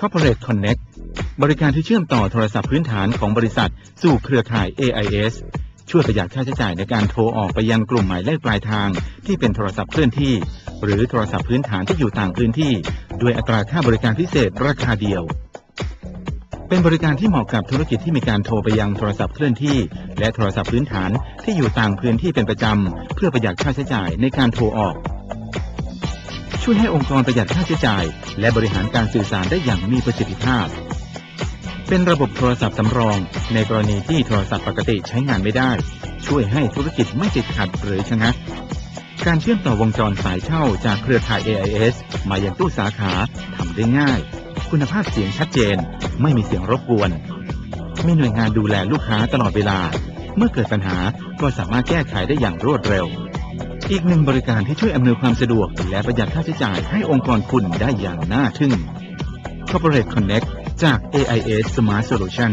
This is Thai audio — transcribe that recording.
Corporate Connect บริการที่เชื่อมต่อโทรศัพท์พื้นฐานของบริษัทสู่เครือข่าย AIS ช่วยประหยัดค่าใช้จ่ายในการโทรออกไปยังกลุ่มหมายเลขปลายทาง ที่เป็นโทรศัพท์เคลื่อนที่ หรือโทรศัพท์พื้นฐานที่อยู่ต่างพื้นที่ ด้วยอัตราค่าบริการพิเศษราคาเดียว เป็นบริการที่เหมาะกับธุรกิจที่มีการโทรไปยังโทรศัพท์เคลื่อนที่ และโทรศัพท์พื้นฐานที่อยู่ต่างพื้นที่เป็นประจำเพื่อประหยัดค่าใช้จ่ายในการโทรออก ช่วยให้องค์กรประหยัดค่าใช้จ่าย และบริหารการสื่อสารได้อย่างมีประสิทธิภาพ เป็นระบบโทรศัพท์สำรอง ในกรณีที่โทรศัพท์ปกติใช้งานไม่ได้ ช่วยให้ธุรกิจไม่ติดขัดหรือชะงักการเชื่อมต่อวงจรสายเช่าจากเครือข่าย AIS มายังตู้สาขาทำได้ง่าย คุณภาพเสียงชัดเจน ไม่มีเสียงรบกวน มีหน่วยงานดูแลลูกค้าตลอดเวลา เมื่อเกิดปัญหาก็สามารถแก้ไขได้อย่างรวดเร็ว อีกหนึ่งบริการที่ช่วยอำนวยความสะดวก และประหยัดค่าใช้จ่ายให้องค์กรคุณได้อย่างน่าทึ่ง Corporate Connect จาก AIS Smart Solution